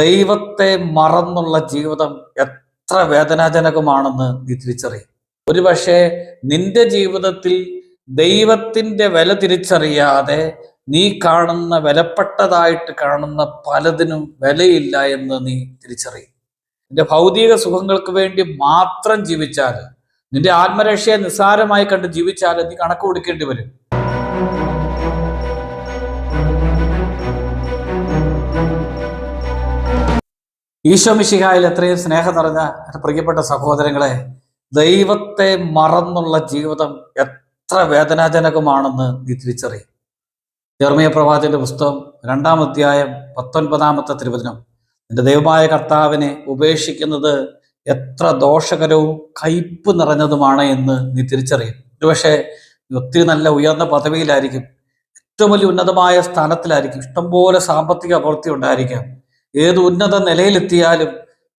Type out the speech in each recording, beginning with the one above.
ദൈവത്തെ മറന്നുള്ള ജീവിതം എത്ര വേദനാജനകമാണെന്ന് നീ തിരിച്ചറിയും. ഒരുപക്ഷെ നിന്റെ ജീവിതത്തിൽ ദൈവത്തിന്റെ വില തിരിച്ചറിയാതെ നീ കാണുന്ന വിലപ്പെട്ടതായിട്ട് കാണുന്ന പലതിനും വിലയില്ല എന്ന് നീ തിരിച്ചറിയും. നിന്റെ ഭൗതിക സുഖങ്ങൾക്ക് വേണ്ടി മാത്രം ജീവിച്ചാൽ നിന്റെ ആത്മരക്ഷയെ നിസ്സാരമായി കണ്ട് ജീവിച്ചാൽ നീ കണക്ക് കൊടുക്കേണ്ടി വരും. ഈശോ മിശിഹായിൽ എത്രയും സ്നേഹം നിറഞ്ഞ പ്രിയപ്പെട്ട സഹോദരങ്ങളെ ദൈവത്തെ മറന്നുള്ള ജീവിതം എത്ര വേദനാജനകമാണെന്ന് നീ തിരിച്ചറിയും. ജർമ്മിയ പ്രവാചന്റെ പുസ്തകം രണ്ടാം അധ്യായം പത്തൊൻപതാമത്തെ തിരുവചനം. നിന്റെ ദൈവമായ കർത്താവിനെ ഉപേക്ഷിക്കുന്നത് എത്ര ദോഷകരവും കയ്പ് നിറഞ്ഞതുമാണ് എന്ന് നീ തിരിച്ചറിയും. ഒരുപക്ഷെ ഒത്തിരി നല്ല ഉയർന്ന പദവിയിലായിരിക്കും ഏറ്റവും വലിയ ഉന്നതമായ സ്ഥാനത്തിലായിരിക്കും ഇഷ്ടംപോലെ സാമ്പത്തിക അഭിവൃദ്ധി ഉണ്ടായിരിക്കാം. ഏത് ഉന്നത നിലയിലെത്തിയാലും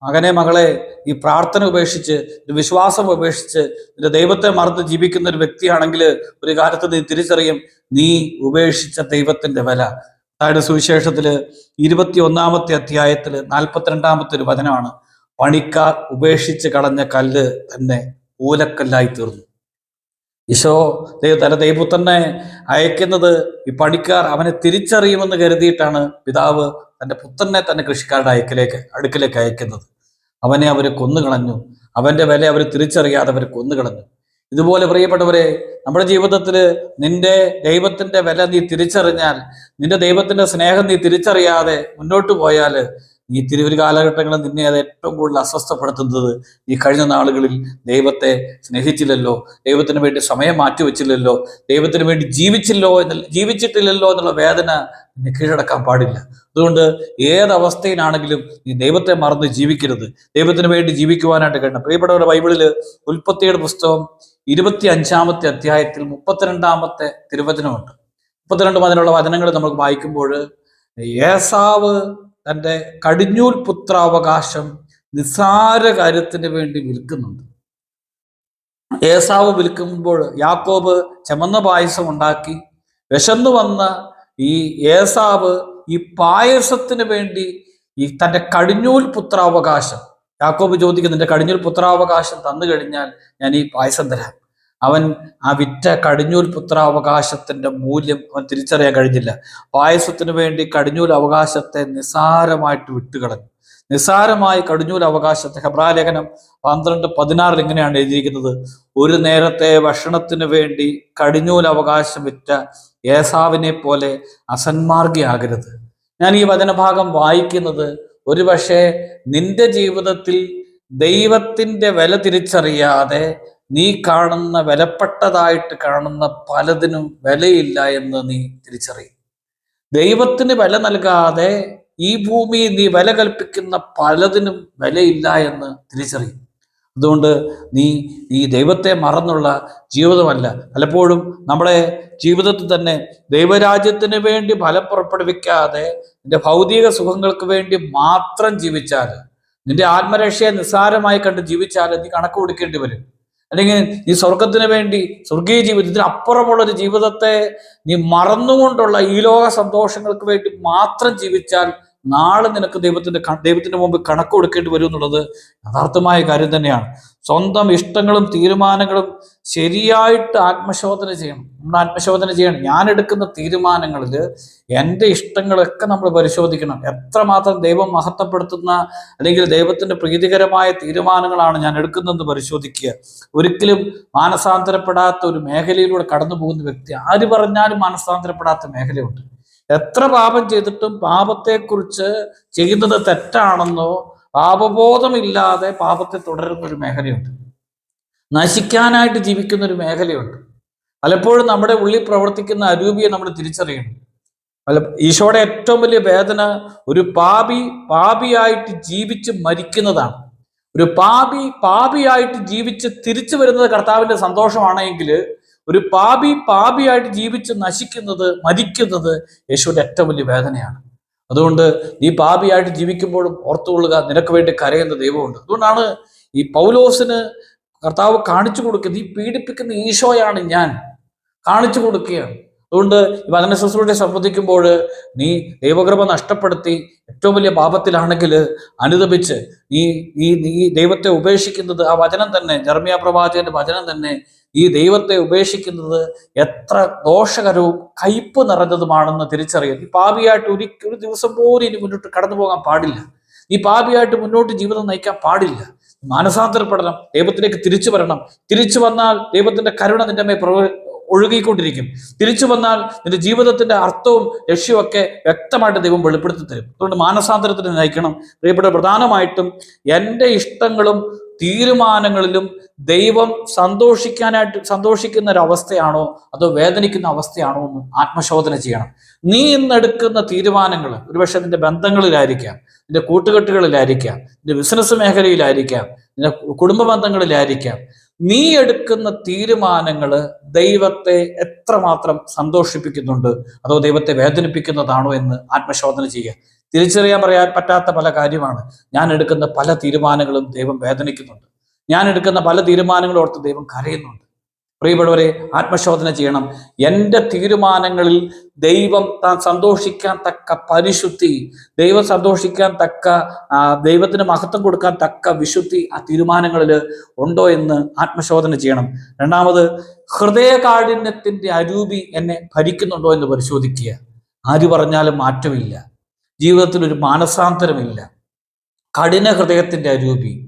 മകനെ മകളെ ഈ പ്രാർത്ഥന ഉപേക്ഷിച്ച് ഒരു വിശ്വാസം ഉപേക്ഷിച്ച് നിന്റെ ദൈവത്തെ മറന്ന് ജീവിക്കുന്ന ഒരു വ്യക്തിയാണെങ്കിൽ ഒരു കാലത്ത് നീ തിരിച്ചറിയും നീ ഉപേക്ഷിച്ച ദൈവത്തിന്റെ വില. അതായത് സുവിശേഷത്തിൽ ഇരുപത്തി ഒന്നാമത്തെ അധ്യായത്തിൽ നാൽപ്പത്തിരണ്ടാമത്തെ ഒരു വചനമാണ് പണിക്കാർ ഉപേക്ഷിച്ച് കളഞ്ഞ കല്ല് തന്നെ മൂലക്കല്ലായി തീർന്നു. ഈശോ തന്റെ ദൈവപുത്രനെ അയക്കുന്നത് ഈ പണിക്കാർ അവനെ തിരിച്ചറിയുമെന്ന് കരുതിയിട്ടാണ് പിതാവ് തന്റെ പുത്രനെ തന്നെ കൃഷിക്കാരുടെ അയക്കിലേക്ക് അടുക്കിലേക്ക് അയക്കുന്നത്. അവനെ അവർ കൊന്നുകളഞ്ഞു. അവന്റെ വില അവർ തിരിച്ചറിയാതെ അവർ കൊന്നുകളഞ്ഞു. ഇതുപോലെ പ്രിയപ്പെട്ടവരെ നമ്മുടെ ജീവിതത്തിൽ നിന്റെ ദൈവത്തിന്റെ വില നീ തിരിച്ചറിഞ്ഞാൽ നിന്റെ ദൈവത്തിന്റെ സ്നേഹം നീ തിരിച്ചറിയാതെ മുന്നോട്ട് പോയാൽ ഈ തിരുവരു കാലഘട്ടങ്ങളിൽ നിന്നെ അത് ഏറ്റവും കൂടുതൽ അസ്വസ്ഥപ്പെടുത്തുന്നത് ഈ കഴിഞ്ഞ നാളുകളിൽ ദൈവത്തെ സ്നേഹിച്ചില്ലല്ലോ ദൈവത്തിന് വേണ്ടി സമയം മാറ്റിവെച്ചില്ലല്ലോ ദൈവത്തിന് വേണ്ടി ജീവിച്ചില്ലോ എന്ന ജീവിച്ചിട്ടില്ലല്ലോ എന്നുള്ള വേദന നിന്നെ കീഴടക്കാൻ പാടില്ല. അതുകൊണ്ട് ഏതവസ്ഥയിലാണെങ്കിലും നീ ദൈവത്തെ മറന്ന് ജീവിക്കരുത്. ദൈവത്തിന് വേണ്ടി ജീവിക്കുവാനായിട്ട് കഴിയണം. പ്രിയപ്പെട്ടവരുടെ ബൈബിളിൽ ഉൽപ്പത്തിയുടെ പുസ്തകം ഇരുപത്തി അഞ്ചാമത്തെ അധ്യായത്തിൽ മുപ്പത്തിരണ്ടാമത്തെ തിരുവചനമുണ്ട്. മുപ്പത്തിരണ്ടും അതിനുള്ള വചനങ്ങൾ നമുക്ക് വായിക്കുമ്പോൾ ഏസാവ് തന്റെ കടിഞ്ഞൂൽ പുത്രാവകാശം നിസ്സാര കാര്യത്തിന് വേണ്ടി വിൽക്കുന്നുണ്ട്. ഏസാവ് വിൽക്കുമ്പോൾ യാക്കോബ് ചമന്ന പായസം ഉണ്ടാക്കി വിശന്നു വന്ന ഈ ഏസാവ് ഈ പായസത്തിന് വേണ്ടി ഈ തന്റെ കടിഞ്ഞൂൽ പുത്രാവകാശം യാക്കോബ് ചോദിക്കുന്നു നിന്റെ കടിഞ്ഞൂൽ പുത്രാവകാശം തന്നു കഴിഞ്ഞാൽ ഞാൻ ഈ പായസം തരാം. അവൻ ആ വിറ്റ കടിഞ്ഞൂൽ പുത്രാവകാശത്തിന്റെ മൂല്യം അവൻ തിരിച്ചറിയാൻ കഴിഞ്ഞില്ല. പായസത്തിന് വേണ്ടി കടിഞ്ഞൂൽ അവകാശത്തെ നിസാരമായിട്ട് വിട്ടുകളഞ്ഞു. നിസാരമായി കടിഞ്ഞൂൽ അവകാശത്തെ ഹെബ്രാലേഖനം പന്ത്രണ്ട് പതിനാറിൽ ഇങ്ങനെയാണ് എഴുതിയിരിക്കുന്നത്. ഒരു നേരത്തെ ഭക്ഷണത്തിന് വേണ്ടി കടിഞ്ഞൂൽ അവകാശം വിറ്റ ഏസാവിനെ പോലെ അസന്മാർഗിയാകരുത് ഞാൻ ഈ വചനഭാഗം വായിക്കുന്നത് ഒരുപക്ഷെ നിന്റെ ജീവിതത്തിൽ ദൈവത്തിന്റെ വില തിരിച്ചറിയാതെ നീ കാണുന്ന വിലപ്പെട്ടതായിട്ട് കാണുന്ന പലതിനും വിലയില്ല എന്ന് നീ തിരിച്ചറിയും. ദൈവത്തിന് വില നൽകാതെ ഈ ഭൂമിയിൽ നീ വില കൽപ്പിക്കുന്ന പലതിനും വിലയില്ല എന്ന് തിരിച്ചറിയും. അതുകൊണ്ട് നീ ഈ ദൈവത്തെ മറന്നുള്ള ജീവിതമല്ല. പലപ്പോഴും നമ്മുടെ ജീവിതത്തിൽ തന്നെ ദൈവരാജ്യത്തിന് വേണ്ടി ഫലം പുറപ്പെടുവിക്കാതെ നിന്റെ ഭൗതിക സുഖങ്ങൾക്ക് വേണ്ടി മാത്രം ജീവിച്ചാൽ നിന്റെ ആത്മരക്ഷയെ നിസ്സാരമായി കണ്ട് ജീവിച്ചാൽ നീ കണക്ക് കൊടുക്കേണ്ടി വരും. അല്ലെങ്കിൽ നീ സ്വർഗത്തിന് വേണ്ടി സ്വർഗീയ ജീവിതത്തിന് അപ്പുറമുള്ള ഒരു ജീവിതത്തെ നീ മറന്നുകൊണ്ടുള്ള ഈ ലോക സന്തോഷങ്ങൾക്ക് വേണ്ടി മാത്രം ജീവിച്ചാൽ നാളെ നിനക്ക് ദൈവത്തിന്റെ ദൈവത്തിന്റെ മുമ്പ് കണക്ക് കൊടുക്കേണ്ടി വരും എന്നുള്ളത് യഥാർത്ഥമായ കാര്യം തന്നെയാണ്. സ്വന്തം ഇഷ്ടങ്ങളും തീരുമാനങ്ങളും ശരിയായിട്ട് ആത്മശോധന ചെയ്യണം. നമ്മൾ ആത്മശോധന ചെയ്യണം. ഞാൻ എടുക്കുന്ന തീരുമാനങ്ങളിൽ എന്റെ ഇഷ്ടങ്ങളൊക്കെ നമ്മൾ പരിശോധിക്കണം. എത്രമാത്രം ദൈവം മഹത്വപ്പെടുത്തുന്ന അല്ലെങ്കിൽ ദൈവത്തിന്റെ പ്രീതികരമായ തീരുമാനങ്ങളാണ് ഞാൻ എടുക്കുന്നതെന്ന് പരിശോധിക്കുക. ഒരിക്കലും മാനസാന്തരപ്പെടാത്ത ഒരു മേഖലയിലൂടെ കടന്നു പോകുന്ന വ്യക്തി ആര് പറഞ്ഞാലും മാനസാന്തരപ്പെടാത്ത മേഖലയുണ്ട്. എത്ര പാപം ചെയ്തിട്ടും പാപത്തെക്കുറിച്ച് ചെയ്യുന്നത് തെറ്റാണെന്നോ പാപബോധമില്ലാതെ പാപത്തെ തുടരുന്ന ഒരു മേഖലയുണ്ട്. നശിക്കാനായിട്ട് ജീവിക്കുന്ന ഒരു മേഖലയുണ്ട്. പലപ്പോഴും നമ്മുടെ ഉള്ളിൽ പ്രവർത്തിക്കുന്ന അരൂപിയെ നമ്മൾ തിരിച്ചറിയണം പല ഈശോയുടെ ഏറ്റവും വലിയ വേദന ഒരു പാപി പാപിയായിട്ട് ജീവിച്ച് മരിക്കുന്നതാണ്. ഒരു പാപി പാപിയായിട്ട് ജീവിച്ച് തിരിച്ചു വരുന്നത് കർത്താവിന്റെ സന്തോഷമാണെങ്കിൽ ഒരു പാപി പാപിയായിട്ട് ജീവിച്ച് നശിക്കുന്നത് മരിക്കുന്നത് യേശുവിന്റെ ഏറ്റവും വലിയ വേദനയാണ്. അതുകൊണ്ട് നീ പാപിയായിട്ട് ജീവിക്കുമ്പോഴും ഓർത്തുകൊള്ളുക നിനക്ക് വേണ്ടി കരയുന്ന ദൈവമുണ്ട്. അതുകൊണ്ടാണ് ഈ പൗലോസിന് കർത്താവ് കാണിച്ചു കൊടുക്കുക നീ പീഡിപ്പിക്കുന്ന ഈശോയാണ് ഞാൻ കാണിച്ചു കൊടുക്കുകയാണ്. അതുകൊണ്ട് ഈ വചന ശുശ്രൂഷയെ സംബന്ധിക്കുമ്പോൾ നീ ദൈവകൃപ നഷ്ടപ്പെടുത്തി ഏറ്റവും വലിയ പാപത്തിലാണെങ്കിൽ അനുദപിച്ച് നീ ഈ നീ ദൈവത്തെ ഉപേക്ഷിക്കുന്നത് ആ വചനം തന്നെ ജർമ്മിയ പ്രവാചകന്റെ വചനം തന്നെ ഈ ദൈവത്തെ ഉപേക്ഷിക്കുന്നത് എത്ര ദോഷകരവും കയ്പ് നിറഞ്ഞതുമാണെന്ന് തിരിച്ചറിയുക ഈ പാപിയായിട്ട് ഒരു ദിവസം പോലും ഇനി മുന്നോട്ട് കടന്നു പോകാൻ പാടില്ല. നീ പാപിയായിട്ട് മുന്നോട്ട് ജീവിതം നയിക്കാൻ പാടില്ല. മാനസാന്തരപ്പെടണം ദൈവത്തിലേക്ക് തിരിച്ചു വരണം. തിരിച്ചു വന്നാൽ ദൈവത്തിന്റെ കരുണ നിന്റെ മേ പ്രവ ഒഴുകിക്കൊണ്ടിരിക്കും. തിരിച്ചു വന്നാൽ നിന്റെ ജീവിതത്തിന്റെ അർത്ഥവും ലക്ഷ്യമൊക്കെ വ്യക്തമായിട്ട് ദൈവം വെളിപ്പെടുത്തി തരും. അതുകൊണ്ട് മാനസാന്തരത്തിന് നയിക്കണം. പ്രിയപ്പെട്ട പ്രധാനമായിട്ടും എന്റെ ഇഷ്ടങ്ങളും തീരുമാനങ്ങളിലും ദൈവം സന്തോഷിക്കാനായിട്ട് സന്തോഷിക്കുന്ന ഒരു അവസ്ഥയാണോ അതോ വേദനിക്കുന്ന അവസ്ഥയാണോ എന്ന് ആത്മശോധന ചെയ്യണം. നീ ഇന്നെടുക്കുന്ന തീരുമാനങ്ങൾ ഒരുപക്ഷെ നിന്റെ ബന്ധങ്ങളിലായിരിക്കാം നിന്റെ കൂട്ടുകെട്ടുകളിലായിരിക്കാം നിന്റെ ബിസിനസ് മേഖലയിലായിരിക്കാം നിന്റെ കുടുംബ ബന്ധങ്ങളിലായിരിക്കാം. നീ എടുക്കുന്ന തീരുമാനങ്ങൾ ദൈവത്തെ എത്രമാത്രം സന്തോഷിപ്പിക്കുന്നുണ്ട്? അതോ ദൈവത്തെ വേദനിപ്പിക്കുന്നതാണോ എന്ന് ആത്മശോധന ചെയ്യുക. തിരിച്ചറിയാൻ പറയാൻ പറ്റാത്ത പല കാര്യമാണ്. ഞാൻ എടുക്കുന്ന പല തീരുമാനങ്ങളും ദൈവം വേദനിക്കുന്നുണ്ട്. ഞാൻ എടുക്കുന്ന പല തീരുമാനങ്ങളും ഓർത്ത് ദൈവം കരയുന്നുണ്ട്. പ്രിയപ്പെട്ടവരെ ആത്മശോധന ചെയ്യണം. എന്റെ തീരുമാനങ്ങളിൽ ദൈവം താൻ സന്തോഷിക്കാൻ തക്ക പരിശുദ്ധി ദൈവം സന്തോഷിക്കാൻ തക്ക ദൈവത്തിന് മഹത്വം കൊടുക്കാൻ തക്ക വിശുദ്ധി ആ തീരുമാനങ്ങളിൽ ഉണ്ടോ എന്ന് ആത്മശോധന ചെയ്യണം. രണ്ടാമത് ഹൃദയകാഠിന്യത്തിന്റെ അരൂപി എന്നെ ഭരിക്കുന്നുണ്ടോ എന്ന് പരിശോധിക്കുക. ആര് പറഞ്ഞാലും മാറ്റമില്ല. ജീവിതത്തിൽ ഒരു മാനസാന്തരമില്ല. കഠിന ഹൃദയത്തിന്റെ അരൂപി.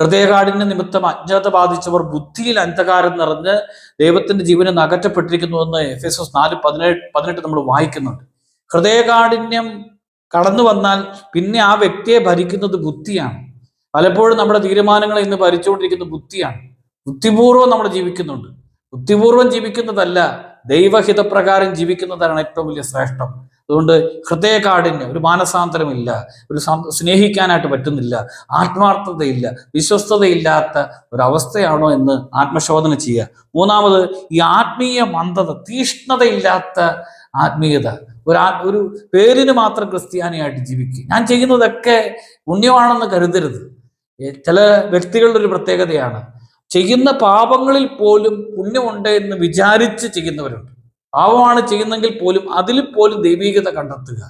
ഹൃദയകാഠിന്യ നിമിത്തം അജ്ഞത ബാധിച്ചവർ ബുദ്ധിയിൽ അന്ധകാരം നിറഞ്ഞ് ദൈവത്തിന്റെ ജീവനെ നകറ്റപ്പെട്ടിരിക്കുന്നുവെന്ന് എഫ് എസ് എസ് നാല് പതിനേഴ് പതിനെട്ട് നമ്മൾ വായിക്കുന്നുണ്ട്. ഹൃദയകാഠിന്യം കടന്നു വന്നാൽ പിന്നെ ആ വ്യക്തിയെ ഭരിക്കുന്നത് ബുദ്ധിയാണ്. പലപ്പോഴും നമ്മുടെ തീരുമാനങ്ങളെ ഇന്ന് ഭരിച്ചുകൊണ്ടിരിക്കുന്ന ബുദ്ധിയാണ്. ബുദ്ധിപൂർവം നമ്മൾ ജീവിക്കുന്നുണ്ട്. ബുദ്ധിപൂർവം ജീവിക്കുന്നതല്ല ദൈവഹിതപ്രകാരം ജീവിക്കുന്നതാണ് ഏറ്റവും വലിയ ശ്രേഷ്ഠം. അതുകൊണ്ട് ഹൃദയകാഠിന്യം ഒരു മാനസാന്തരമില്ല ഒരു സ്നേഹിക്കാനായിട്ട് പറ്റുന്നില്ല ആത്മാർത്ഥതയില്ല വിശ്വസ്തതയില്ലാത്ത ഒരവസ്ഥയാണോ എന്ന് ആത്മശോധന ചെയ്യുക. മൂന്നാമത് ഈ ആത്മീയ മന്ദത തീഷ്ണതയില്ലാത്ത ആത്മീയത ഒരു ഒരു പേരിന് മാത്രം ക്രിസ്ത്യാനിയായിട്ട് ജീവിക്കുക. ഞാൻ ചെയ്യുന്നതൊക്കെ പുണ്യമാണെന്ന് കരുതരുത്. ചില വ്യക്തികളുടെ ഒരു പ്രത്യേകതയാണ് ചെയ്യുന്ന പാപങ്ങളിൽ പോലും പുണ്യമുണ്ട് എന്ന് വിചാരിച്ച് ചെയ്യുന്നവരുണ്ട്. പാപമാണ് ചെയ്യുന്നെങ്കിൽ പോലും അതിൽ പോലും ദൈവീകത കണ്ടെത്തുക.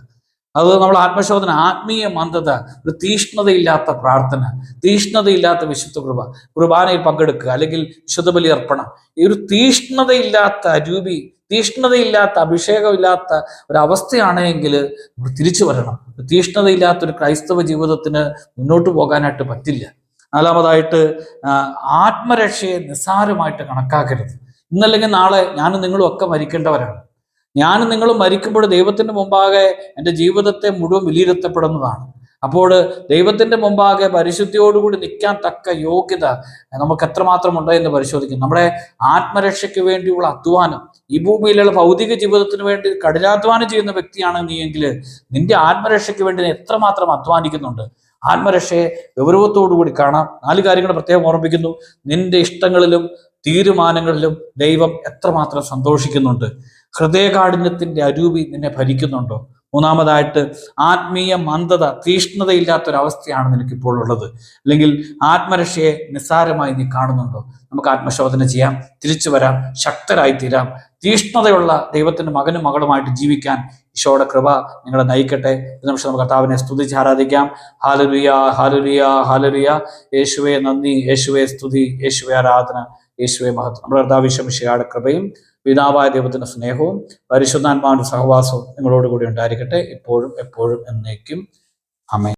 അത് നമ്മൾ ആത്മശോധന ആത്മീയ മന്ദത ഒരു തീഷ്ണതയില്ലാത്ത പ്രാർത്ഥന തീഷ്ണതയില്ലാത്ത വിശുദ്ധ കൃപ കുർബാനയിൽ പങ്കെടുക്കുക അല്ലെങ്കിൽ വിശുദ്ധ ബലി അർപ്പണം. ഈ ഒരു തീഷ്ണതയില്ലാത്ത രൂപി തീഷ്ണതയില്ലാത്ത അഭിഷേകമില്ലാത്ത ഒരവസ്ഥയാണെങ്കിൽ നമ്മൾ തിരിച്ചു വരണം. തീഷ്ണതയില്ലാത്ത ഒരു ക്രൈസ്തവ ജീവിതത്തിന് മുന്നോട്ട് പോകാനായിട്ട് പറ്റില്ല. നാലാമതായിട്ട് ആത്മരക്ഷയെ നിസ്സാരമായിട്ട് കണക്കാക്കരുത്. ഇന്നല്ലെങ്കിൽ നാളെ ഞാനും നിങ്ങളും ഒക്കെ മരിക്കേണ്ടവരാണ്. ഞാനും നിങ്ങളും മരിക്കുമ്പോൾ ദൈവത്തിന്റെ മുമ്പാകെ എന്റെ ജീവിതത്തെ മുഴുവൻ വിലയിരുത്തപ്പെടുന്നതാണ്. അപ്പോൾ ദൈവത്തിന്റെ മുമ്പാകെ പരിശുദ്ധിയോടുകൂടി നിൽക്കാൻ തക്ക യോഗ്യത നമുക്ക് എത്രമാത്രം ഉണ്ട് എന്ന് പരിശോധിക്കും നമ്മുടെ ആത്മരക്ഷയ്ക്ക് വേണ്ടിയുള്ള അധ്വാനം ഈ ഭൂമിയിലുള്ള ഭൗതിക ജീവിതത്തിന് വേണ്ടി കഠിനാധ്വാനം ചെയ്യുന്ന വ്യക്തിയാണ് നീ എങ്കിൽ നിന്റെ ആത്മരക്ഷയ്ക്ക് വേണ്ടി എത്രമാത്രം അധ്വാനിക്കുന്നുണ്ട്. ആത്മരക്ഷയെ ഗൗരവത്തോടുകൂടി കാണാം. നാല് കാര്യങ്ങൾ പ്രത്യേകം ഓർമ്മിപ്പിക്കുന്നു. നിന്റെ ഇഷ്ടങ്ങളിലും തീരുമാനങ്ങളിലും ദൈവം എത്രമാത്രം സന്തോഷിക്കുന്നുണ്ട്? ഹൃദയകാഠിന്യത്തിന്റെ അരൂപി നിന്നെ ഭരിക്കുന്നുണ്ടോ? മൂന്നാമതായിട്ട് ആത്മീയ മന്ദത തീഷ്ണതയില്ലാത്തൊരവസ്ഥയാണ് നിനക്കിപ്പോൾ ഉള്ളത്. അല്ലെങ്കിൽ ആത്മരക്ഷയെ നിസ്സാരമായി നീ കാണുന്നുണ്ടോ? നമുക്ക് ആത്മശോധന ചെയ്യാം തിരിച്ചു വരാം ശക്തരായി തീരാം തീഷ്ണതയുള്ള ദൈവത്തിന്റെ മകനും മകളുമായിട്ട് ജീവിക്കാൻ ഈശോയുടെ കൃപ നിങ്ങളെ നയിക്കട്ടെ. നിമിഷം നമുക്ക് കർത്താവിനെ സ്തുതിച്ച് ആരാധിക്കാം. ഹാലലുയ ഹാലലുയ ഹാലലുയ യേശുവേ നന്ദി. യേശുവേ സ്തുതി. യേശുവേ ആരാധന. യേശുവെ മഹത്വം. നമ്മുടെ കർത്താവിശ്വമിഷയുടെ കൃപയും പിതാവായ ദൈവത്തിന്റെ സ്നേഹവും പരിശുദ്ധാത്മാവിന്റെ സഹവാസവും നിങ്ങളോടുകൂടി ഉണ്ടായിരിക്കട്ടെ. ഇപ്പോഴും എപ്പോഴും എന്നേക്കും. അമേ